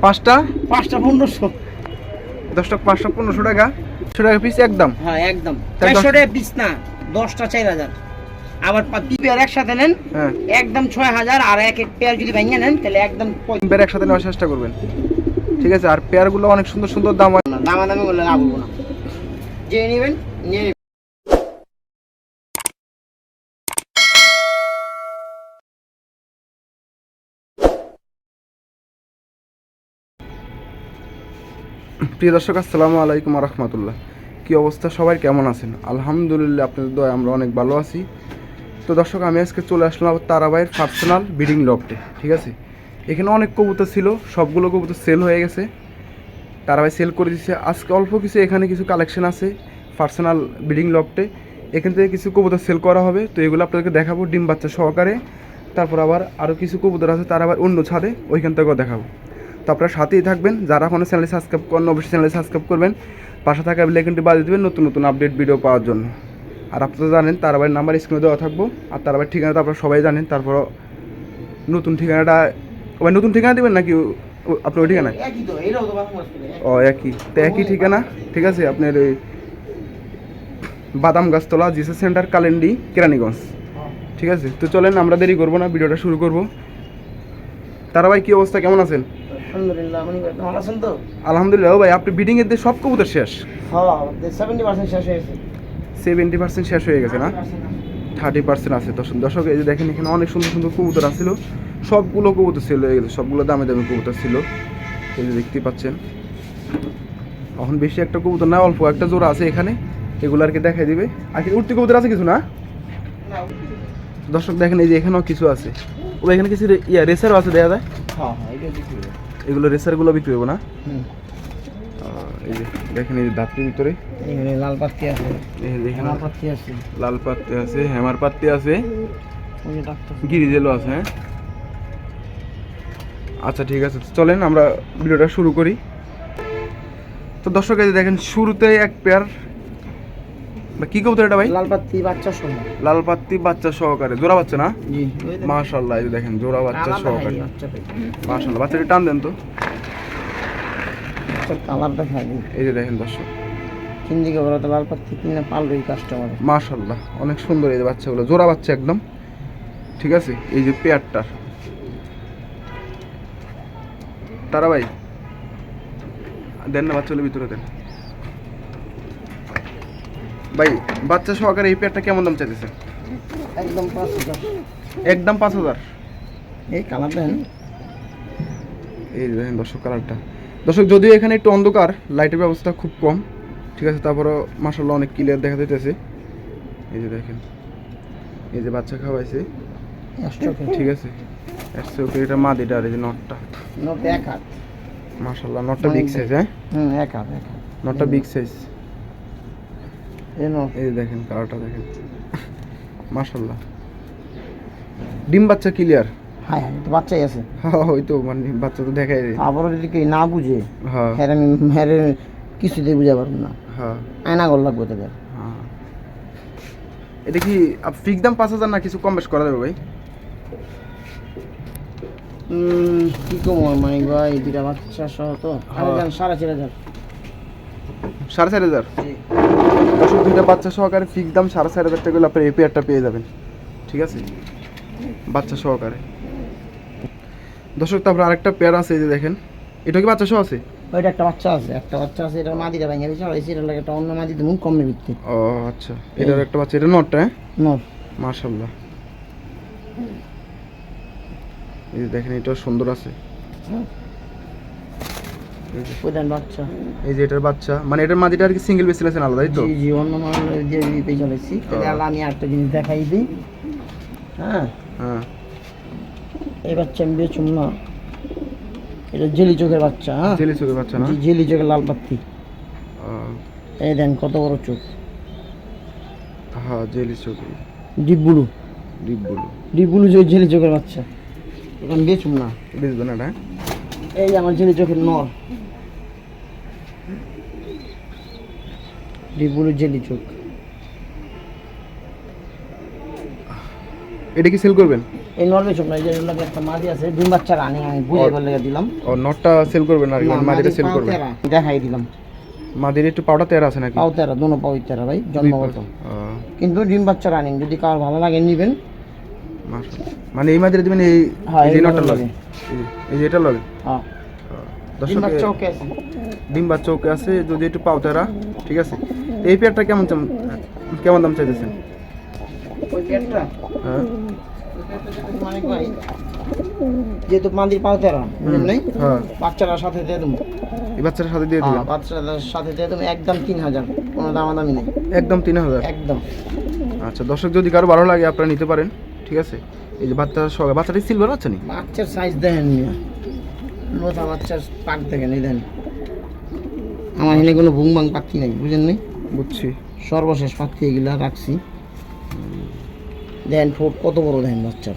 পাঁচটা? পাঁচটা পনেরোশো। দশটা পাঁচটা পনেরোশো টাকা। একশো টাকা পিস একদম? হ্যাঁ একদম। চারশো টাকা পিস না দশটা চার হাজার। আবার দুই পেয়ার একসাথে নেন হ্যাঁ। একদম ছয় হাজার আর এক এক পেয়ার যদি ভেঙে নেন তাহলে একদম পঁয়- পেয়ার একসাথে নেওয়ার চেষ্টা করবেন। ঠিক আছে আর পেয়ারগুলো অনেক সুন্দর সুন্দর দাম হয় না দামাদামি করলে লাভ হব না। যে নেবেন নিয়ে প্রিয় দর্শক, আসসালামু আলাইকুম রহমতুল্লাহ। কী অবস্থা? সবাই কেমন আছেন? আলহামদুলিল্লাহ, আপনাদের দয় আমরা অনেক ভালো আছি। তো দর্শক, আমি আজকে চলে আসলাম তারাবাইয়ের পার্সোনাল ব্রিডিং লফটে ঠিক আছে? এখানে অনেক কবুতর ছিল, সবগুলো কবুতর সেল হয়ে গেছে। তারাবাই সেল করে দিচ্ছে আজকে অল্প কিছু, এখানে কিছু কালেকশন আছে পার্সোনাল ব্রিডিং লফটে এখান থেকে কিছু কবুতর সেল করা হবে। তো এগুলো আপনাদেরকে দেখাবো ডিম বাচ্চা সহকারে। তারপর আবার আরও কিছু কবুতর আছে তারা অন্য ছাদে, ওইখান থেকেও দেখাবো। তো আপনারা সাথেই থাকবেন। যারা এখনও চ্যানেল সাবস্ক্রাইব করেন অবশ্যই চ্যানেল সাবস্ক্রাইব করবেন। পাশে থাকা বেলাইকনটি বাজিয়ে দেবেন নতুন নতুন আপডেট ভিডিও পাওয়ার জন্য। আর আপনারা জানেন তারাবাইয়ের নাম্বার স্ক্রিনে দেওয়া থাকব। আর তারাবাইয়ের ঠিকানা তো আপনারা সবাই জানেন তারপর নতুন ঠিকানাটা ওই নতুন ঠিকানা দেবেন নাকি আপনার ওই মাছ ও একই। তো একই। ঠিকানা ঠিক আছে? আপনার ওই বাদাম গাছতলা জিসে সেন্টার কালেন্ডি কেরানীগঞ্জ। ঠিক আছে? তো চলেন আমরা দেরি করব না ভিডিওটা শুরু করব। তারা ভাই কি অবস্থা? কেমন আছেন? আলহামদুলিল্লাহ আপনি ভালো আছেন তো? আলহামদুলিল্লাহ ভাই আপনি বিডিং এর সব কবুতর শেষ? হ্যাঁ সেভেন্টি পার্সেন্ট শেষ হয়েছে সেভেন্টি পার্সেন্ট শেষ হয়ে গেছে না? থার্টি পার্সেন্ট আছে। দর্শক দর্শক এই যে দেখেন এখানে অনেক সুন্দর সুন্দর কবুতর আসছিল সবগুলো কবুতর সেল হয়ে গেছে সবগুলো দামে দামে কবুতর ছিল। এই যে দেখতেই পাচ্ছেন। এখন বেশি একটা কবুতর না অল্প একটা জোড়া আছে এখানে। এগুলো আর কি দেখাই দিবে। আর কি উঠতি কবুতর আছে কিছু না? দর্শক দেখেন এই যে এখানেও কিছু আছে। ও এখানে কিছু ইয়া রেসারও আছে দেখা যায়? হ্যাঁ হ্যাঁ। এগুলো রেসারগুলো বিক্রি হব না? এই যে দেখেন এই ভিতরে। লাল পাত্তি আছে। লাল পাত্তি আছে। লাল পাত্তি আছে হ্যামার পাত্তি গিরিজেলও আছে হ্যাঁ? আচ্ছা ঠিক আছে। চলেন আমরা ভিডিওটা শুরু করি। তো দর্শক দেখেন শুরুতে এক পেয়ার কি কবুতর এটা ভাই? লাল পাত্তি বাচ্চা সহ। লাল পাত্তি বাচ্চা সহকারে। জোড়া বাচ্চা না? মাশাল্লাহ এই যে দেখেন জোড়া বাচ্চা সহকারে। হয় বাচ্চাটা। মাশাল্লাহ বাচ্চাটা টান দেন তো। কালারটা খালি এই যে দেখেন দর্শক। তিন দিকে বড় তো লাল পাত্তি কিনে পারল এই কাস্টমার মাশাল্লাহ অনেক সুন্দর এই যে বাচ্চাগুলো। জোড়া বাচ্চা একদম। ঠিক আছে? এই যে পেয়ারটার। তারা ভাই দেন না বাচ্চাগুলো ভিতরে দেন। ভাই বাচ্চা সহকারে এই পেয়ারটা কেমন দাম চাইতেছে? একদম পাঁচ হাজার। একদম পাঁচ হাজার? এই কালার দেন। এই দেখেন দর্শক কালারটা দর্শক যদিও এখানে একটু অন্ধকার লাইটের ব্যবস্থা খুব কম। ঠিক আছে তারপরও মাসাল্লাহ অনেক ক্লিয়ার দেখা যাইতেছে। এই যে দেখেন এই যে বাচ্চা খাওয়াইছে। ঠিক আছে একশো এটা মা দিটা আর এই যে নটটা। নোট এক হাত। মাশাল্লাহ নটটা বিগ সাইজ হ্যাঁ? এক হাত এক হাত। নটটা বিগ সাইজ এই দেখেন কালারটা দেখেন। মাশাল্লাহ ডিম বাচ্চা ক্লিয়ার হ্যাঁ হ্যাঁ তো বাচ্চাই আছে। হ্যাঁ ওই তো মানে বাচ্চা তো দেখাই যায় আবারও যদি কেউ না বুঝে হ্যাঁ। হ্যাঁ হ্যাঁ কিছুতেই বুঝা পারব না। হ্যাঁ। আয়না গল লাগবে তাদের হ্যাঁ। এটা কি ফিক্স দাম পাঁচ হাজার না কিছু কম বেশ করা যাবে ভাই? কি কম মানে ভাই? দুটা বাচ্চা সহ তো। সাড়ে চার হাজার। সাড়ে চার হাজার? দর্শক দুইটা বাচ্চা সহকারে ফিক্স দাম সাড়ে চার হাজার টাকা হলে আপনার এই পেয়ারটা পেয়ে যাবেন। ঠিক আছে? বাচ্চা সহকারে। দর্শক তারপর আরেকটা পেয়ার আছে এই যে দেখেন। এটা কি বাচ্চা সহ আছে? ওইটা একটা বাচ্চা আছে একটা বাচ্চা আছে এটা মাদিটা ভেঙে দিয়েছে আর এটার লাগে একটা অন্য মাদি দেবো কমে বিকতে ও আচ্ছা। এটার একটা বাচ্চা এটা নটটা হ্যাঁ? নর মার্শাল্লাহ এই যে দেখেন এটাও সুন্দর আছে। যে- দেন বাচ্চা। এই যে এটার বাচ্চা। মানে এটার মাদিটা আর কি সিঙ্গেল বেসিল আছেন আলাদা তাই তো? জি জি অন্য দিয়ে দিতে চলেছি। তাহলে আমি একটা জিনিস দেখাই দিই। হ্যাঁ? হ্যাঁ। এই বাচ্চা আমি বেচুম না এটা জেলি চোখের বাচ্চা হ্যাঁ? জেলি চোখের বাচ্চা না? জেলি চোখের লাল পাত্তি এই দেন কত বড় চোখ। হ্যাঁ জেলি চোখে। Deep blue. Deep blue. Deep blue যে জেলি চোখের বাচ্চা। আমি বেচুম না বুঝবে না এটা হ্যাঁ? এই আমার জেলি চোখের নর ডিপ ব্লু জেলি চোখ। এটা কি সেল করবেন? এই নর্মে চুমনা এই যে এর একটা মাদি আছে ডিম বাচ্চা রানিং আমি বুঝে বলে দিলাম। ও নটটা সেল করবেন আর না, মানে মাদিটা সেল করবেন? দেখাই দিলাম। মাদির একটু পাউডার তেরা আছে নাকি? পাও তেরা দোনো পাও তেরা ভাই জন্মগত কিন্তু ডিম বাচ্চা রানিং যদি কার ভালো লাগে নিবেন। মানে এই মাদিরা দিবেন এই হ্যাঁ, এই নটটা লাগে? এই যে- এটা লাগে? হ্যাঁ। ডিম বাচ্চা ওকে আছে। ডিম বাচ্চা ওকে আছে যদি একটু পাউতেরা ঠিক আছে? তো এই পেয়ারটা কেমন কেমন দাম চাইতেছেন? হ্যাঁ। যেহেতু মাদির পাও তেরা নাই? হ্যাঁ। বাচ্চারা সাথে দিয়ে দেবো। এই বাচ্চাটার সাথে দিয়ে হ্যাঁ দিবেন বাচ্চাদের সাথে দিয়ে দেবো একদম তিন হাজার। কোনো দামাদামি নেই। একদম তিন হাজার? একদম। আচ্ছা দর্শক যদি কারও ভালো লাগে আপনারা নিতে পারেন ঠিক আছে? এই যে বাচ্চা সঙ্গে বাচ্চাটি সিলভার আছে নি বাচ্চার সাইজ দেখেন মিয়া বাচ্চার পাক দেখেন এই দেখেন। আমার এখানে কোনো ভুং ভাং পাখি নাই বুঝেন নাই? বুঝছি। সর্বশেষ পাখি এগুলা রাখছি। দেখেন ঠোঁট কত বড় দেখেন বাচ্চার?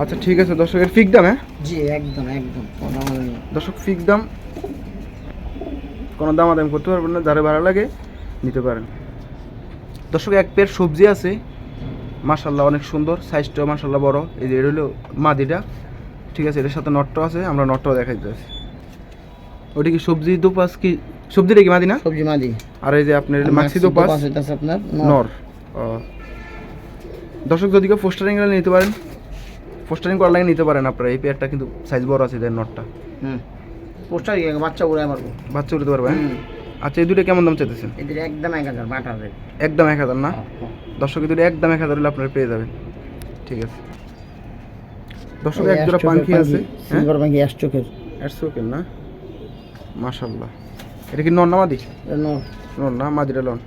আচ্ছা ঠিক আছে দর্শকের ফিক দাম হ্যাঁ? জি একদম একদম। দর্শক ফিক দাম কোনো দামাদামি করতে পারবেন না যারা ভালো লাগে নিতে পারেন। দর্শক এক পেয়ার সবজি আছে মাশাল্লাহ অনেক সুন্দর সাইজটাও মাশাল্লাহ বড়। এই যে এটা হলো মাদিটা। ঠিক আছে এটার সাথে নটটা আছে আমরা নটটাও দেখাই দিতেছি ওটা কি সবজি দুপাস কি সবজিটা কি মাদি না? সবজি মাদি। আর এই যে আপনার এটা মাছি দুপাস হইতাছে আপনার নর। দর্শক যদি কেউ পোস্টারিং নিতে পারেন পোস্টারিং করার লাগে নিতে পারেন আপনারা। এই পেয়ারটা কিন্তু সাইজ বড় আছে দেন নটটা হুম। পোস্টার বাচ্চা উড়াই পারব বাচ্চা উঠতে পারবে হ্যাঁ? আচ্ছা এই দুটো কেমন দাম চাইতেছেন? এদের একদম এক হাজার একদম এক হাজার না? দর্শক এই দুটো একদম এক হাজার হলে আপনারা পেয়ে যাবেন। ঠিক আছে। দর্শক এক জোড়া পাখি আছে হ্যাঁ? সিলভার পাখি অ্যাশ চোখের না? মাশাল্লাহ এটা কি নর না মাদি। নর। না মাদিটা লন।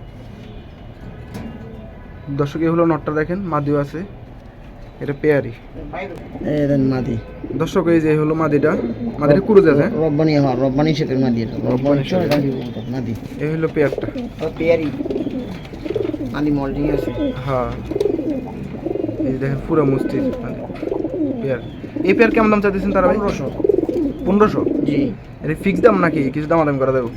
দর্শক এই হলো নটটা দেখেন মাদিও আছে। এটা পেয়ারি। মাদি। দর্শক এই যে হলো মাদিটা মাদিটা কুরুজ আছে হ্যাঁ? রব্বানি হ্যাঁ রব্বানি শেপের মাদি মাদি এই হলো পেয়ারটা। পেয়ারি। মাদি মল্টিং আছে। হ্যাঁ। এই দেখেন পুরো মুস্তির পেয়ার। এই পেয়ার কেমন দাম চাইতেছেন তারা ভাই? পনেরোশো। পনেরোশো? জি। এটা ফিক্স দাম নাকি? কিছু দাম দাম করা দেবো।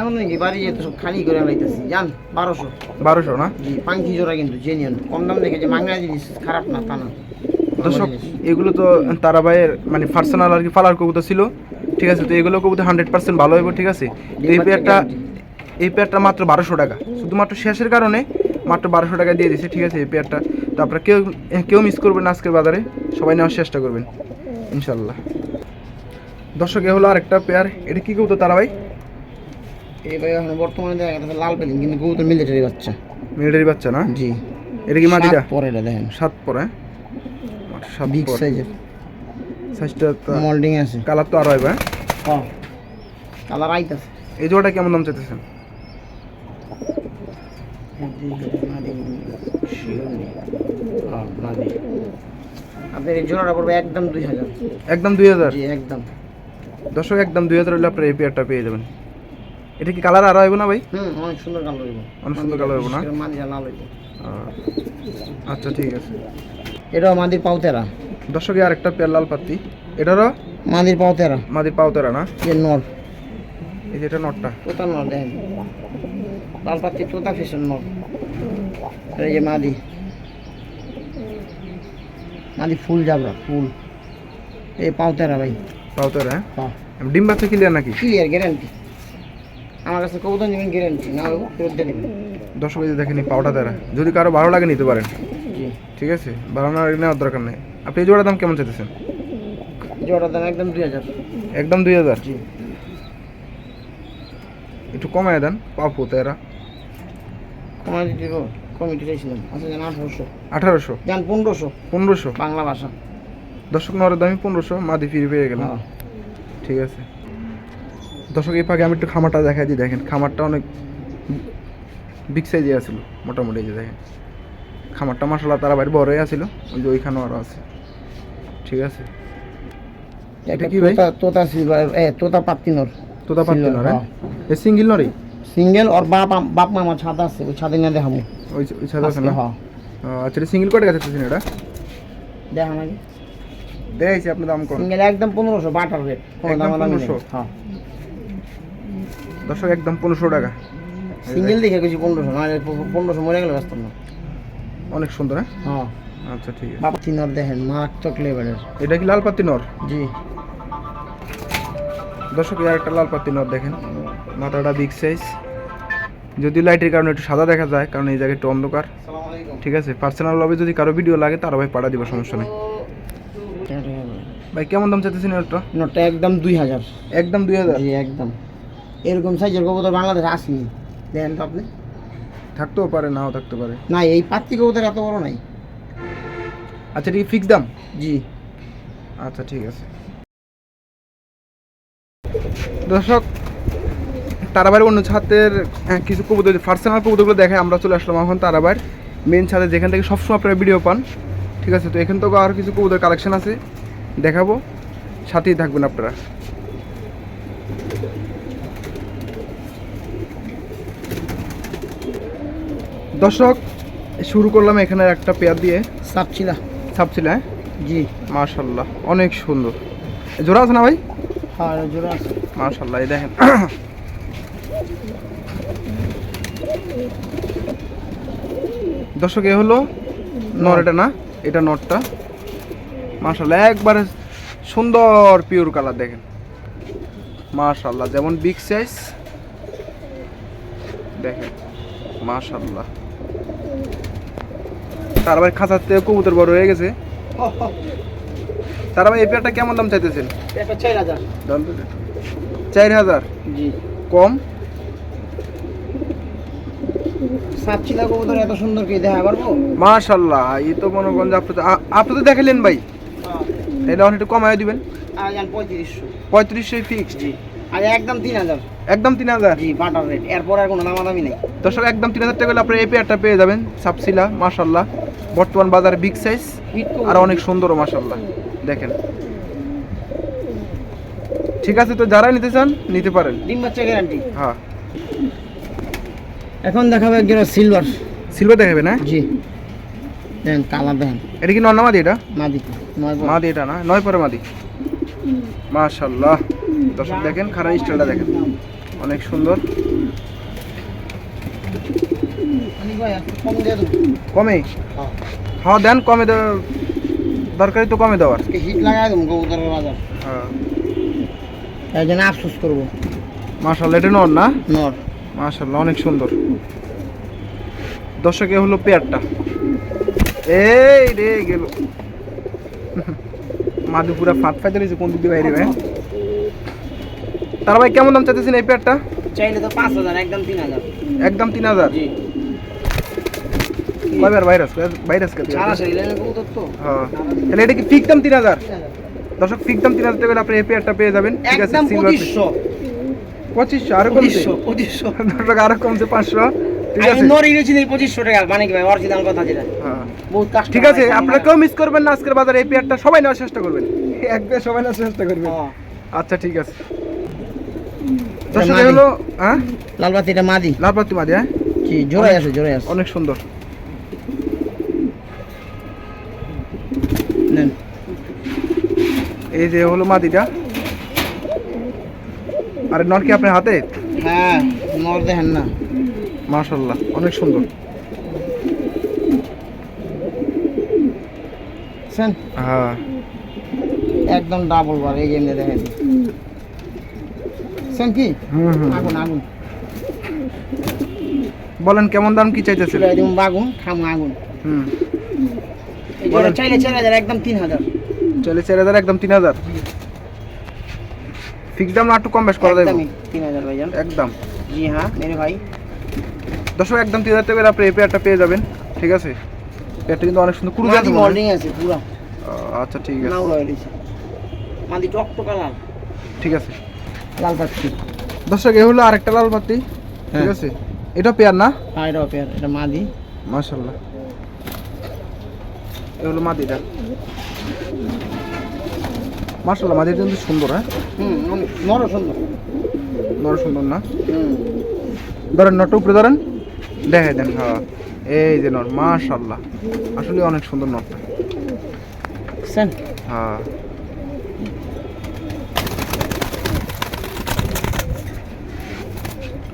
এমন নাকি? বাড়ি যেতে সব খালি করে লাইতেছি জান বারোশো। বারোশো না? জি পাঙ্কি জোড়া কিন্তু জেনিয়ন কম দাম দেখে যে মাংনা জিনিস খারাপ না তা না। দর্শক এগুলো তো তারা ভাইয়ের মানে পার্সোনাল আর কি ফালার কবুতর ছিল। ঠিক আছে তো এগুলো কবুতর হান্ড্রেড পার্সেন্ট ভালো হইব ঠিক আছে? তো এই পেয়ারটা এই পেয়ারটা মাত্র বারোশো টাকা। শুধুমাত্র শেষের কারণে মাত্র বারোশো টাকা দিয়ে দিছে ঠিক আছে এই পেয়ারটা তো আপনারা কেউ কেউ মিস করবেন আজকের বাজারে। সবাই নেওয়ার চেষ্টা করবেন ইনশাল্লাহ। দর্শক এ হলো আরেকটা পেয়ার এটা কি কবুতর তারা ভাই? এই ভাই এখন বর্তমানে দেখা গেছে লাল পেলিং কিন্তু কবুতর মিলিটারি বাচ্চা। মিলিটারি বাচ্চা না? জি। এটা কি মাটিটা? পরে এটা দেখেন। সাত পরে? সাত বিগ সাইজের সাইজটা মল্ডিং আছে। কালার তো আরও হবে হ্যাঁ? কালার আইতাছে এই জোড়াটা কেমন দাম চাইতেছেন? আপনার এই জোড়াটা পড়বে একদম দুই হাজার। একদম দুই হাজার? জি একদম। দর্শক একদম দুই হাজার হলে আপনার এই পেয়ারটা পেয়ে যাবেন। এটা কি কালার আরও হবে না ভাই? হুম অনেক সুন্দর কালার হইব। অনেক সুন্দর কালার হইবো না? হইব। আচ্ছা ঠিক আছে। এটাও মাদির পাউতেরা দর্শক আর একটা পেয়ার লাল পাত্তি এটারও? মাদির পাউতেরা মাদির পাওতারা না? যে নর। এই যে এটা নটটা তোতা নর দেখেন। লাল পাত্তি তোতা ফিসের নর। এই যে মাদি মাদি ফুল যাবরা ফুল। এই পাউতেরা ভাই। পাওতারা হ্যাঁ? হ্যাঁ। ডিম বাচ্চা ক্লিয়ার নাকি? ক্লিয়ার গ্যারান্টি আমার কাছে কবুতর নেবেন গ্যারান্টি না হলেও ফেরত দেবেন দর্শক এই যে দেখেন এই তারা যদি কারও ভালো লাগে নিতে পারেন। ঠিক আছে? ভালো না নেওয়ার দরকার নেই। আপনি এই জোড়ার দাম কেমন চাইতেছেন? জোড়ার দাম একদম দুই হাজার। একদম দুই হাজার? একটু কমায় দেন পাও পোতেরা কমাই দিতে দিব কমিটি চাইছিলাম। আচ্ছা জান আঠারোশো। আঠারোশো? জান পনেরোশো। পনেরোশো? বাংলা ভাষা। দর্শক নরের দামই পনেরোশো মাদি ফিরে পেয়ে গেলাম। হ্যাঁ। ঠিক আছে। দর্শক এই পাখি আমি একটু খামারটা দেখাই দিই দেখেন খামারটা অনেক বিগ সাইজে আছিল মোটামুটি যে দেখেন। খামারটা মশলা তারা বাড়ি বড়ই আছিল ওই যে ওইখানেও আরও আছে। ঠিক আছে? এটা কি ভাই? তোতা এ তোতা পাত্তিনর তোতা পাত্তি Silver, নর হ্যাঁ। এই সিঙ্গিল নরই সিঙ্গেল ওর বাপ বাপ মা আমার ছাদ আছে ওই ছাদে না দেখাবো ওই ওই সাদা আছে না? হ্যাঁ। আচ্ছা সিঙ্গেল কটে গেছে এটা দেখা নাকি দেখছি আপনি দাম কম একদম পনেরোশো বাটার রেট। 1500? হ্যাঁ। দর্শক একদম পনেরোশো টাকা। সিঙ্গেল দেখে কিছু পনেরোশো না পনেরোশো মরে গেলে ব্যস্ত না। অনেক সুন্দর হ্যাঁ? হ্যাঁ। আচ্ছা ঠিক আছে। বাবা তিনর দেখেন মারাত্মক লেভেলের। এটা কি লাল পাতি নর? জি। দর্শক এর একটা লাল পাতি নর দেখেন। মাথাটা বিগ সাইজ যদি লাইটের কারণে একটু সাদা দেখা যায় কারণ এই জায়গায় একটু অন্ধকার। ঠিক আছে পার্সোনাল লবে যদি কারও ভিডিও লাগে তারা ভাই পাঠা দিব সমস্যা নেই। ভাই কেমন দাম চাইতেছেন একটা নটটা একদম দুই হাজার। একদম দুই হাজার? জি একদম। এরকম সাইজের কবুতর বাংলাদেশে আসেনি। দেখেন তো আপনি। থাকতেও পারে নাও থাকতে পারে। না এই পাত্তি কবুতর এত বড় নাই। আচ্ছা ঠিক ফিক্স দাম? জি। আচ্ছা ঠিক আছে। দর্শক তারাবাড়ি অন্য ছাদের হ্যাঁ, কিছু কবুতর পার্সোনাল কবুতরগুলো দেখে আমরা চলে আসলাম এখন তারাবাড়ির মেন ছাদে যেখান থেকে সবসময় আপনারা ভিডিও পান। ঠিক আছে তো এখান থেকেও আর কিছু কবুতর কালেকশন আছে। দেখাবো। সাথেই থাকবেন আপনারা। দর্শক শুরু করলাম এখানে একটা পেয়ার দিয়ে। সাপছিলা ছাপছিল হ্যাঁ? জি। মার্শাল্লাহ অনেক সুন্দর। জোড়া আছে না ভাই? হ্যাঁ জোড়া আছে। মার্শাল্লাহ এই দেখেন। দর্শক এ হলো নর এটা না? এটা নটটা। মার্শাল্লাহ একবারে সুন্দর পিওর কালার দেখেন। মার্শাল্লাহ যেমন বিগ সাইজ দেখেন মার্শাল্লাহ তার ভাই খাঁচার থেকে কবুতর বড় হয়ে গেছে। তার ভাই এই পেয়ারটা কেমন দাম চাইতেছেন? চার হাজার। কম? মাশাল্লাহ এই তো মনে করেন আপনি তো দেখালেন ভাই। তাহলে অনেক একটু কমায় দিবেন। আর পঁয়ত্রিশশো। পঁয়ত্রিশশো ফিক্সড আর একদম তিন হাজার। একদম তিন হাজার? জি বাটার রেট এরপর আর কোনো দামাদামি নেই। দর্শক একদম তিন হাজার টাকা হলে আপনি এই পেয়ারটা পেয়ে যাবেন সাপসিলা মাশাল্লাহ বর্তমান বাজারে বিগ সাইজ হিট আর অনেক সুন্দরও মাশাল্লাহ দেখেন। ঠিক আছে তো যারা নিতে চান নিতে পারেন। ডিম বাচ্চা গ্যারান্টি হ্যাঁ। এখন দেখাবো একজন সিলভার সিলভার দেখাবে না জি। দেখেন কালার দেখেন এটা কি নর মাদি এটা? মাদি। নয় মাদি এটা না? নয় পরে মাদি। মাশাল্লাহ দর্শক দেখেন খারাপ স্টাইলটা দেখেন। অনেক সুন্দর। কম? হ্যাঁ। দেন কমে দরকারি তো কমে দেওয়ার। হিট লাগাই দেবো কবুতরের বাজার। হ্যাঁ। তাই জন্য আফসোস করব। মাশাল্লাহ এটা নর না? নর। মাশাল্লাহ অনেক সুন্দর। দর্শকে হলো পেয়ারটা। এই রে গেল। মাদু পুরা ফাঁদ ফাইতে রয়েছে কোন বাইরে ভাই। তার ভাই কেমন দাম চাইতেছেন এই পেয়ারটা চাইলে তো পাঁচ হাজার একদম তিন হাজার। একদম তিন হাজার? কয়বার ভাইরাস ভাইরাস কে হ্যাঁ তাহলে এটা কি ফিক দাম তিন হাজার? দর্শক ফিক দাম তিন হাজার টাকা আপনি এই পেয়ে যাবেন। ঠিক আছে সিলভার পঁচিশশো। পঁচিশশো আরও কমছে? পঁচিশশো পঁচিশশো। দর্শক আরও কমছে পাঁচশো। ঠিক আছে। নর টাকা মানে কি ভাই অরিজিনাল কথা যেটা। হ্যাঁ। বহুত কাস্ট ঠিক আছে আপনারা কেউ মিস করবেন না আজকের বাজারে এই পেয়ারটা সবাই নেওয়ার চেষ্টা করবেন। একবার সবাই নেওয়ার চেষ্টা করবেন। আচ্ছা ঠিক আছে। দর্শক হলো হ্যাঁ? মাদি। মাদি হ্যাঁ? আছে আছে। অনেক সুন্দর। নেন। এই যে হলো মাদিটা। আরে নন কি আপনার হাতে? হ্যাঁ নর দেখেন না। মাশাল্লাহ অনেক সুন্দর। হ্যাঁ। একদম ডাবল বার এই গেমে দেখেন। সেন কি? আগুন আগুন। বলেন কেমন দাম কি চাইতেছেন? চুলাই দিম বাগুন খাম আগুন। হুম। চাইলে চার হাজার একদম তিন হাজার। চলে চার হাজার একদম তিন হাজার? ফিক্স দাম না একটু কম বেশ করা যাবে তিন হাজার ভাইজান। একদম। জি হ্যাঁ মেরে ভাই। দর্শক একদম তিন হাজার টাকা আপনি এই পেয়ারটা পেয়ে যাবেন ঠিক আছে? পেয়ারটা কিন্তু অনেক সুন্দর কুরু মাদি মর্নিং আছে পুরো। আচ্ছা ঠিক আছে। মাদি টকটো কালার ঠিক আছে। লাল পাচ্ছি দর্শক এ হলো আরেকটা লাল পাতি ঠিক হ্যাঁ। আছে? এটা পেয়ার না? হ্যাঁ এটা পেয়ার এটা মাদি। মাশাল্লাহ এ হলো মাদিটা। মাশাল্লাহ মাদিটা কিন্তু সুন্দর হ্যাঁ? হুম অনেক নর সুন্দর। বড় সুন্দর না? হুম। ধরেন নটটা উপরে ধরেন। দেখাই দেন হ্যাঁ। এই যে নর মাশাল্লাহ আসলে অনেক সুন্দর নটটা হ্যাঁ।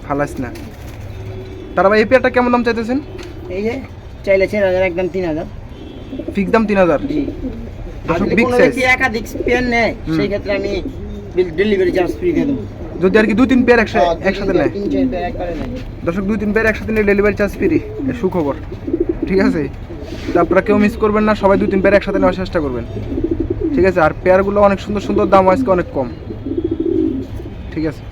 ফালাইস না। তারা ভাই এই পেয়ারটা কেমন দাম চাইতেছেন? এই যে চাইলে চার হাজার একদম তিন হাজার। ফিক্স দাম তিন হাজার? জি। একাধিক পেন নেয়। সেই ক্ষেত্রে আমি ডেলিভারি চার্জ ফ্রি দিয়ে দেবো। যদি আর কি দুই তিন পেয়ার একসাথে হ্যাঁ, একসাথে নেয়। একবারে নেয়। দর্শক দুই তিন পেয়ার একসাথে নিয়ে ডেলিভারি চার্জ ফ্রি সুখবর। ঠিক আছে? তা আপনারা কেউ মিস করবেন না সবাই দুই তিন পেয়ার একসাথে নেওয়ার চেষ্টা করবেন। ঠিক আছে? আর পেয়ারগুলো অনেক সুন্দর সুন্দর দাম আজকে অনেক কম। ঠিক আছে?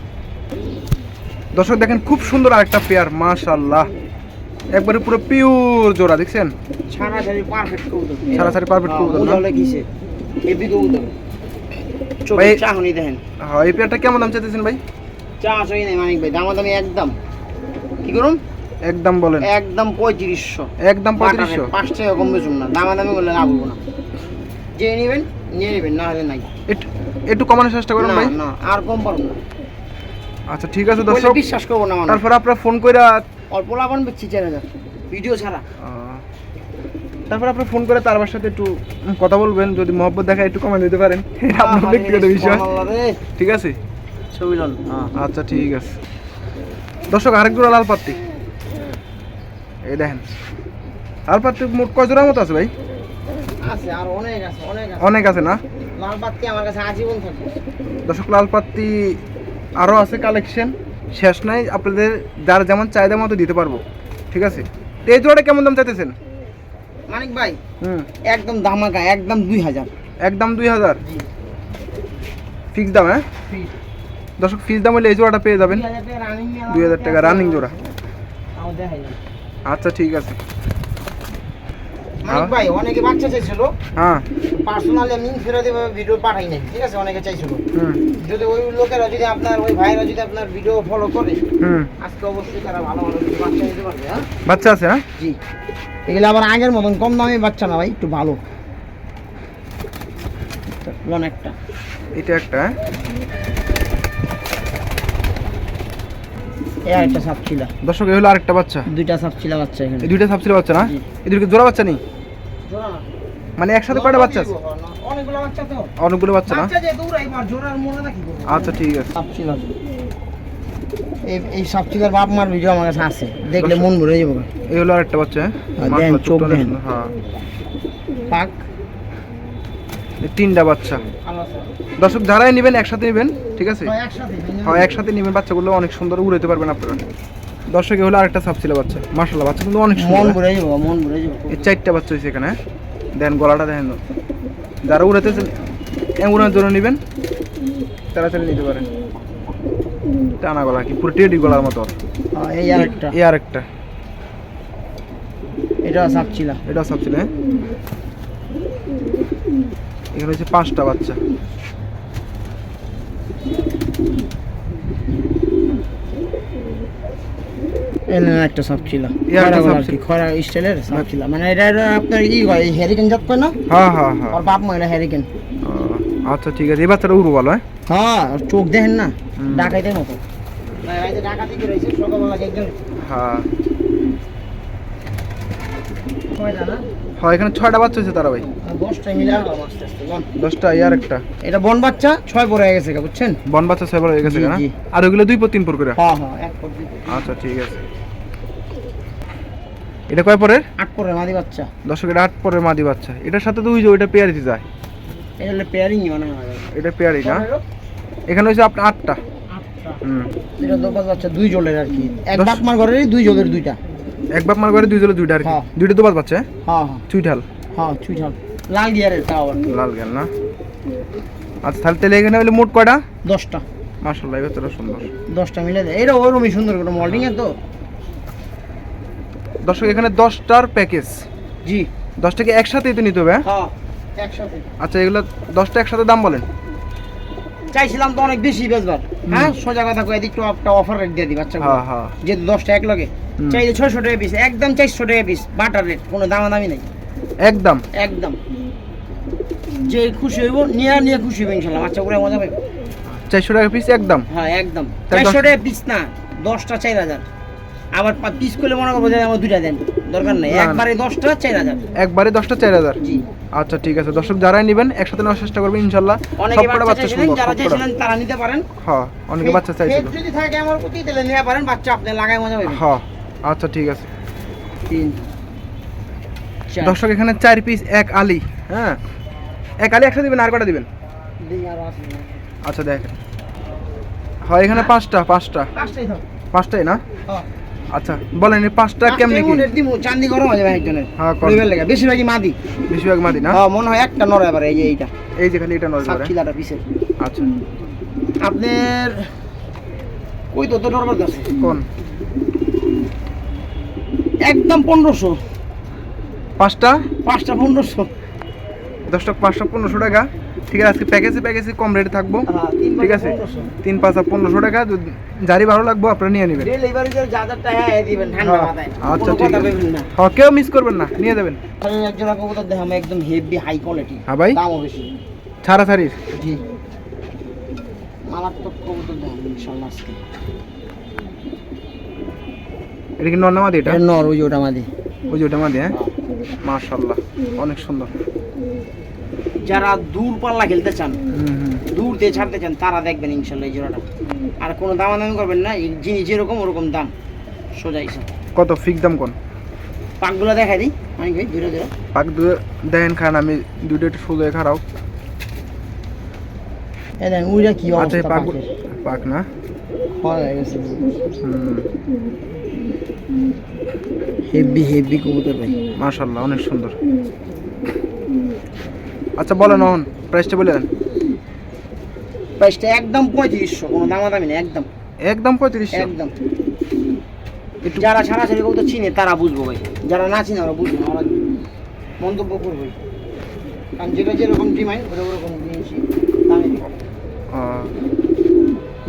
দর্শক দেখেন খুব সুন্দর আরেকটা পেয়ার মাশাল্লাহ একবারে পুরো পিওর জোড়া দেখছেন? সারাসারি পারফেক্ট কবুতর। সারাসারি perfect কবুতর না? উদাহরণে কিসে কবুতর। ভাই- চাহনি দেখেন। হ্যাঁ এই পেয়ারটা কেমন দাম চাইতেছেন ভাই? চা আসই নাই মানিক ভাই দামাদামি একদম। কি করুন? একদম বলেন। একদম পঁয়ত্রিশশো। একদম পঁয়ত্রিশশো? পাঁচ টাকা কম বেশুন না। দামাদামি করলে লাভ হব না। যে নেবেন নিয়ে নেবেন না হলে নাই। একটু কমানোর চেষ্টা করুন না ভাই। না আর কম পারব না। আচ্ছা ঠিক আছে দর্শক বিশ্বাস করব না তারপর আপনার ফোন করে অল্প লাভান বেচছি চার হাজার। ভিডিও ছাড়া। তারপর আপনি ফোন করে তার সাথে একটু কথা বলবেন যদি মহব্বত দেখা একটু কমে দিতে পারেন। এটা আপনার আহারে, ব্যক্তিগত বিষয়। ঠিক আছে? হ্যাঁ আচ্ছা ঠিক আছে। দর্শক আরেক জোড়া লাল পাত্তি এই দেখেন। লাল পাত্তি মোট কয় জোড়ার মতো আছে ভাই? আর অনেক আছে অনেক আছে। না? আমার কাছে আজীবন দর্শক লাল পাত্তি আরও আছে কালেকশন শেষ নাই। আপনাদের যার যেমন চাহিদা মতো দিতে পারব। ঠিক আছে? এই জোড়াটা কেমন দাম চাইতেছেন? মানিক ভাই হুম। একদম দামাকা একদম দুই হাজার। একদম দুই হাজার? ফিক্স দাম হ্যাঁ? দর্শক ফিক্স দাম হলে এই জোড়াটা পেয়ে যাবেন। দুই হাজার টাকা রানিং জোড়া। আচ্ছা ঠিক আছে। মানিক ভাই অনেকে বাচ্চা চাইছিল। হ্যাঁ। পার্সোনালি আমি ফেরত ভিডিও পাঠাই নাই ঠিক আছে? অনেকে চাইছিল। যদি ওই লোকেরা যদি আপনার ওই ভাইরা যদি আপনার ভিডিও ফলো করে হুম। আজকে অবশ্যই তারা ভালো ভালো বাচ্চা নিতে পারবে হ্যাঁ? বাচ্চা আছে হ্যাঁ? জি। এগুলো আবার আগের মতন কম দামে বাচ্চা না ভাই একটু ভালো। একটা। এটা একটা হ্যাঁ? সাপ ছিল দর্শক এই হলো আরেকটা বাচ্চা। দুইটা সাপ ছিল বাচ্চা এখানে। এই দুইটা সাবসিডি বাচ্চা না? জি। এদেরকে জোড়া বাচ্চা নেই? মানে একসাথে কয়টা বাচ্চা আছে? অনেকগুলো বাচ্চা তো। অনেকগুলো বাচ্চা না? আচ্ছা ঠিক আছে। সাপ ছিল। এই এই সাপ চিলার বাপ মার ভিডিও আমার কাছে আছে। দেখলে মন ভরে যাব। এই হলো আরেকটা বাচ্চা হ্যাঁ? চোখ চোখটা অনেক দেখেন। সুন্দর, হ্যাঁ। পাক। এই তিনটা বাচ্চা। দর্শক যারাই নেবেন একসাথে নেবেন ঠিক আছে? হ্যাঁ একসাথে নেবেন। বাচ্চাগুলো অনেক সুন্দর উড়াইতে পারবেন আপনারা। দর্শক এ হলো আরেকটা ছিল বাচ্চা। মাশাআল্লাহ বাচ্চা কিন্তু অনেক মন ভরে যাব মন ভরে যাব। এই চারটা বাচ্চা হয়েছে এখানে দেন গলাটা দেখেন। যারা উড়াতে উড়ানোর জন্য নেবেন তারা চলে নিতে পারেন। টানা গলা কি? পুরো টেডি গলার মতো। এই আরেকটা। এই আরেকটা। এটা সাপ ছিল এটা সাবসিলা হ্যাঁ? এখানে হচ্ছে পাঁচটা বাচ্চা। একটা সাপ ছিল। খরা স্টাইলের সাপ ছিল। মানে এটা আপনার ই হয় হ্যারিকেন জাত কয় না? হ্যাঁ হ্যাঁ হ্যাঁ। আর বাপ মা এটা হ্যারিকেন আচ্ছা ঠিক আছে। এই বাচ্চাটা উড়ু ভালো হ্যাঁ? হ্যাঁ চোখ দেখেন না? হুম। ডাকাইতের মতো। করে একজন। হ্যাঁ। হ্যাঁ এখানে ছয়টা বাচ্চা হয়েছে তারা ভাই। দশটা ইয়ার একটা। এটা বন বাচ্চা ছয় পরে হয়ে গেছে বুঝছেন? বন বাচ্চা ছয় বড় হয়ে গেছে আর ওইগুলো দুই পর তিন পর করে? হ্যাঁ হ্যাঁ পর পর। আচ্ছা ঠিক আছে। এটা কয় পরের? আট পরে মাদি বাচ্চা। দর্শক এটা আট পরের মাদি বাচ্চা। এটার সাথে তো ওই যে ওইটা পেয়ারিতে যায়। এটা হলে পেয়ারিং মানে হয়। এটা পেয়ারি না? এখানে হচ্ছে আপনার আটটা। হুম। এটা বাচ্চা দুই জলের আর কি। এক বাপ মার ঘরেরই দুই জলের দুইটা। এক বাপ মার ঘরে দুই জলে দুইটা আর কি। হ্যাঁ। দুইটা দুবার বাচ্চা হ্যাঁ? হ্যাঁ হ্যাঁ। চুইঠাল। হ্যাঁ লাল গিয়ারের তাও লাল গেল না? আচ্ছা তাহলে তাহলে এখানে হলে মোট কয়টা? দশটা। মাসাল্লাহ সুন্দর। দশটা মিলে দেয় এটা ওরমই সুন্দর করে মল্ডিং এর তো। দর্শক এখানে দশটার প্যাকেজ জি। দশটাকে একসাথেই তো নিতে হবে হ্যাঁ? হ্যাঁ একসাথে। আচ্ছা এগুলো দশটা একসাথে দাম বলেন। চাইছিলাম তো অনেক বেশি বেচবার। হ্যাঁ সোজা কথা কয়ে একটু একটা অফার রেট দিয়ে দিই বাচ্চা হ্যাঁ হ্যাঁ। যেহেতু দশটা এক লগে। চাইলে ছয়শো টাকা পিস একদম চারশো টাকা পিস বাটার রেট কোনো দামাদামি নেই। একদম। একদম। যে খুশি হইব নিয়ে নিয়ে খুশি হইব ইনশাল্লাহ বাচ্চা করে মজা পাইব। চারশো টাকা পিস একদম। হ্যাঁ একদম। চারশো টাকা পিস না দশটা চার হাজার। আবার পিস করলে মনে করব যে আমার দুইটা দেন। দরকার নেই। একবারে দশটা চার হাজার। একবারে দশটা চার হাজার? আচ্ছা ঠিক আছে। দর্শক যারাই নেবেন একসাথে নেওয়ার চেষ্টা করবেন ইনশাল্লাহ। অনেকে সবকটা বাচ্চা সুন্দর যারা চাইছিলেন তারা নিতে পারেন। হ্যাঁ অনেকে বাচ্চা চাইছিল যদি থাকে আমার প্রতি তাহলে নিতে পারেন। বাচ্চা আপনি লাগাই মজা পাবেন। হ্যাঁ আচ্ছা ঠিক আছে। তিন দর্শক এখানে চার পিস এক আলি হ্যাঁ? এক আলি একসাথে দিবেন আর কটা দিবেন? দেখি। আচ্ছা দেখেন। হয় এখানে পাঁচটা পাঁচটা। পাঁচটাই না? হ্যাঁ। আচ্ছা বলেন এই পাঁচটা কেমনি কি? এমনের দিমু, চান্দি গরম হয়ে যাবে একজনের। হ্যাঁ, কর। রবিবার লেগে বেশিরভাগই মাদি। বেশিরভাগ মাদি না? হ্যাঁ মনে হয় একটা নড়ে এবার এই যে এইটা। এই যে খালি এটা নজর সাতখিলাটা পিছে। আচ্ছা। আপনার কই তো তো নরমাল আছে। কোন? একদম পনেরোশো। পাঁচটা? পাঁচটা পনেরোশো। দশটা পাঁচশো পনেরোশো টাকা? ঠিক আছে আজকে প্যাকেজে প্যাকেজে কম রেটে থাকব। হ্যাঁ, ঠিক আছে। তিন পাঁচা পনেরোশো টাকা যারই ভালো লাগবো আপনারা নিয়ে নেবেন। হ্যাঁ। আচ্ছা ঠিক আছে। হ্যাঁ কেউ মিস করবেন না নিয়ে যাবেন। খালি একজন কবুতর দেখাম একদম হেভি হাই কোয়ালিটি হ্যাঁ ভাই। দামও বেশি। ছাড়া ছাড়ির জি। মারাত্মক কবুতর দেখাম ইনশাল্লাহ আজকে। এটা কি নর ওই যে ওটা মাদি। ওই যে ওটা মাদি হ্যাঁ? মার্শাল্লাহ অনেক সুন্দর। যারা দূর পাল্লা খেলতে চান দূর দিয়ে ছাড়তে চান তারা দেখবেন ইনশাল্লাহ এই জোড়াটা। আর কোনো দাম দামাদামি করবেন না এই জিনিস যেরকম ওরকম দাম। সোজা হিসাব। কত ফিক দাম কোন? পাকগুলো দেখাই দিই অনেক ভাই ধীরে ধীরে। পাক দুয়ে দেখেন খান আমি দুটো একটু সোজা খারাও এই দেখেন উইরা কি আচ্ছা অবস্থা পাক পাক না? হয়ে হেভি হেভি কবুতর ভাই। মার্শাল্লাহ অনেক সুন্দর। আচ্ছা বলেন অহন প্রাইসটা বলে দেন। প্রাইসটা একদম পঁয়ত্রিশশো কোনো দামাদামি নেই একদম। একদম পঁয়ত্রিশশো? একদম। যারা ছাড়াছাড়ি কবুতর চিনে তারা বুঝব ভাই। যারা না চিনে ওরা বুঝবে না ওরা মন্তব্য করবে। কারণ যেটা যেরকম ডিমান্ড ওটা ওরকম জিনিসই দামে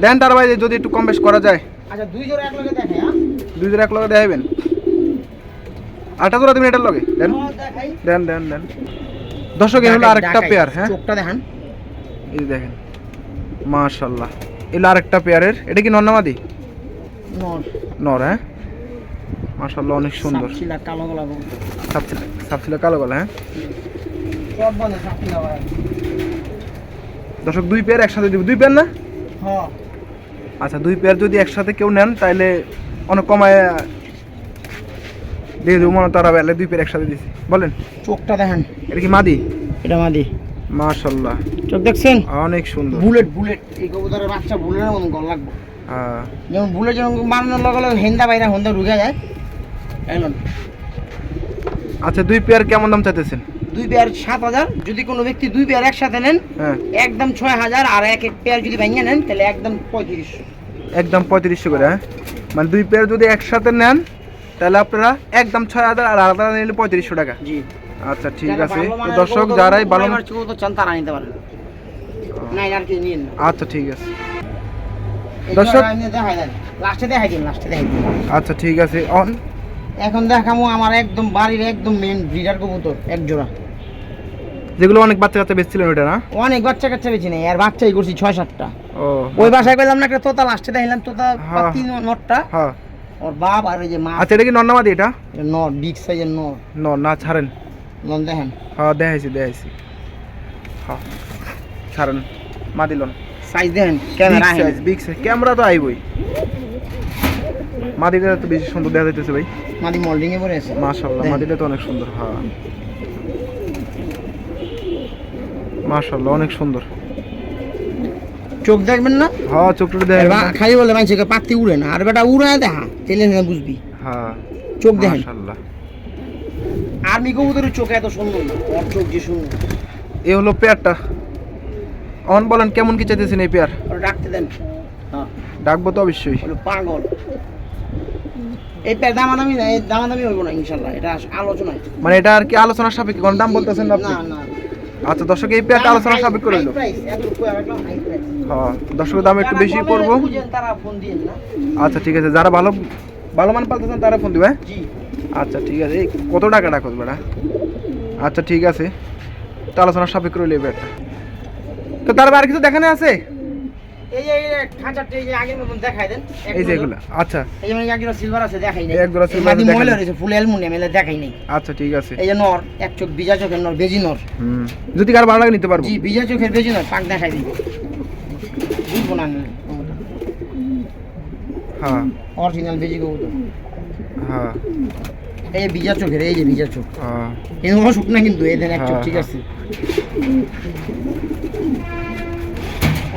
দেন তার বাইরে যদি একটু কম বেশ করা যায়। আচ্ছা দুই জোড়া এক লগে দেখে হ্যাঁ? দুই জোড়া এক লগে দেখাবেন আটা জোড়া দেবেন এটার লগে। দেন। হ্যাঁ, দেন দেন দেন। দর্শক এই হলো আরেকটা পেয়ার হ্যাঁ? চোখটা দেখান। এই দেখেন মাশাল্লাহ এলো আরেকটা পেয়ারের এটা কি নন্নামাদি নর। নর হ্যাঁ? মাশাল্লাহ অনেক সুন্দর। কালো গলা কালো। গলা হ্যাঁ? দর্শক দুই পেয়ার একসাথে দিব। দুই পেয়ার না? আচ্ছা দুই পেয়ার যদি একসাথে কেউ নেন তাহলে অনেক কমায় দিয়ে দেবো মনে তারা বেলা দুই পেয়ার একসাথে দিছি। বলেন চোখটা দেখেন। এটা কি মাদি? এটা মাদি। মাশাল্লাহ। চোখ দেখছেন? অনেক সুন্দর। Bullet bullet. এই কবুতরের বাচ্চা বুলেটের মতন গল লাগবে। হ্যাঁ। যেমন বুলেট যেমন বানানোর লগে লগে হেন্দা বাইরা হন্দা ঢুকে যায়। এলন আচ্ছা দুই পেয়ার কেমন দাম চাইতেছেন? দুই পেয়ার সাত হাজার। যদি কোনো ব্যক্তি দুই পেয়ার একসাথে নেন হ্যাঁ। একদম ছয় হাজার আর এক এক পেয়ার যদি ভেঙে নেন তাহলে একদম পঁয়ত্রিশশো। একদম পঁয়ত্রিশশো করে হ্যাঁ? মানে দুই পেয়ার যদি একসাথে নেন তাহলে আপনারা একদম ছয় হাজার আর আলাদা নিলে পঁয়ত্রিশশো টাকা। জি। আচ্ছা ঠিক আছে। তো দর্শক যারাই ভালো চান তারা নিতে পারেন আচ্ছা ঠিক আছে। দর্শক- জোড়া এমনি দেখাই দেন লাস্টে দেখাই দিন লাস্টে দেখাই দিন। আচ্ছা ঠিক আছে। অন এখন দেখামো আমার একদম বাড়ির একদম মেন ব্রিডার কবুতর এক জোড়া। যেগুলো অনেক বাচ্চা কাচ্চা বেচছিলেন ওটা না? অনেক বাচ্চা কাচ্চা বেশি নেই আর বাচ্চাই করছি ছয় সাতটা। ও ওই বাসায় পেলাম না একটা তোতা লাস্টে দেখাইলাম তোতা হ্যাঁ। তিন নটটা। হ্যাঁ। ওর বাপ আর ওই যে মা আচ্ছা এটা কি নন্নামাদি এটা? নর বিগ সাইজের নর। ন না ছাড়েন। লন দেখেন। হ্যাঁ দেখাইছি দেখাইছি। হ্যাঁ ছাড়েন। মাদিলন সাইজ দেখেন camera size big size camera তো আইবই। মাদিটা তো বেশি সুন্দর দেখা যাইতেছে ভাই। মাদি মোল্ডিং এ পড়ে আছে। মাশাল্লাহ দেখেন। মাদিটা তো অনেক সুন্দর হ্যাঁ। মাশাল্লাহ অনেক সুন্দর। চোখ দেখবেন না? হ্যাঁ চোখটা দেখেন এবার খালি বলে মাইছে পাতি উড়ে না। আর বেটা উড়ে দেখা তেলে না বুঝবি। হ্যাঁ চোখ দেখেন। মাশাল্লাহ। আর্মি কবুতরের চোখ এত সুন্দর না? ওর চোখ যে সুন্দর। এই হলো পেয়ারটা। অন বলেন কেমন কি চাইতেছেন এই পেয়ার? ডাকতে দেন। হ্যাঁ। ডাকবো তো অবশ্যই। পাগল। এই পেয়ার দামাদামি না এই দামাদামি হইব না ইনশাল্লাহ। এটা আলোচনায়। মানে এটা আর কি আলোচনার সাপেক্ষে? কোন দাম বলতেছেন আপনি? না না আচ্ছা দর্শক এই পেয়ারটা আলোচনার সাপেক্ষে রইল। হ্যাঁ দর্শকের দাম একটু বেশি পড়ব। আচ্ছা ঠিক আছে যারা ভালো ভালো মান পালতেছেন তারা ফোন দিবে হ্যাঁ? আচ্ছা ঠিক আছে এই কত টাকা রাখো বেড়া আচ্ছা ঠিক আছে তো আলোচনার সাপেক্ষে রইল পেয়ারটা তো তার আর কিছু দেখানো আছে? এই যে এই এগুলো আচ্ছা। এই যে মানে এক জোড়া সিলভার আছে দেখাই নাই এক জোড়া মাদি দেখাই রয়েছে ফুল অ্যালুমিনিয়াম এলে দেখাই নাই। আচ্ছা ঠিক আছে। এই যে নর এক চোখ বিজা চোখের নর বেজি নর। হুম। যদি কার ভালো লাগে নিতে পারব। জি বিজা চোখের বেজি নর পাক দেখাই দিই না হ্যাঁ। অরিজিনাল বেজি কবুতর হ্যাঁ। এই ভিজা চোখের এই যে ভিজা চোখ। কিন্তু অসুখ না কিন্তু এই দেন এক চোখ হ্যাঁ, ঠিক হ্যাঁ। আছে।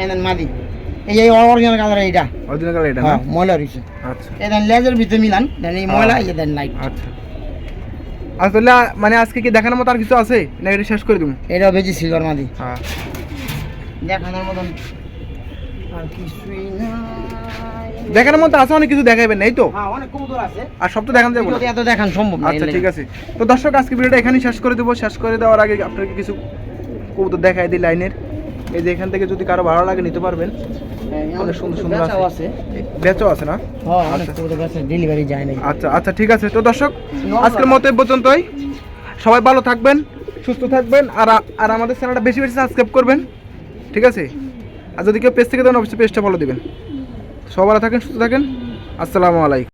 এই মাদি। এই যে অরিজিনাল কালার এইটা। Original colour এটা হ্যাঁ ময়লা রয়েছে। আচ্ছা। এই দেন লেজের ভিতরে মিলান দেন এই ময়লা এই দেন লাইট আচ্ছা। আসলে মানে আজকে কি দেখানোর মতো আর কিছু আছে? না এটা শেষ করে দেবো? এটা বেজি সিলভার মাদি। হ্যাঁ। দেখানোর মতন দেখানোর মতো আছে অনেক কিছু দেখাবেন এই তো? হ্যাঁ আর সব তো দেখানো যাবে এত দেখান সম্ভব আচ্ছা ঠিক আছে। তো দর্শক আজকে ভিডিওটা এখানেই শেষ করে দেবো। শেষ করে দেওয়ার আগে আপনাকে কিছু কবুতর দেখাই দিই লাইনের। এই যে এখান থেকে যদি কারও ভালো লাগে নিতে পারবেন। অনেক সুন্দর সুন্দর আছে। আছে। বেচও আছে না? হ্যাঁ আচ্ছা। ডেলিভারি যায় নাই আচ্ছা আচ্ছা ঠিক আছে। তো দর্শক আজকের মতো পর্যন্তই। সবাই ভালো থাকবেন সুস্থ থাকবেন আর আর আমাদের চ্যানেলটা বেশি বেশি সাবস্ক্রাইব করবেন। ঠিক আছে? আর যদি কেউ পেজ থেকে দেন, অবশ্যই পেজটা ফলো দেবেন। সবার থাকেন, সুস্থ থাকেন। আসসালামু আলাইকুম।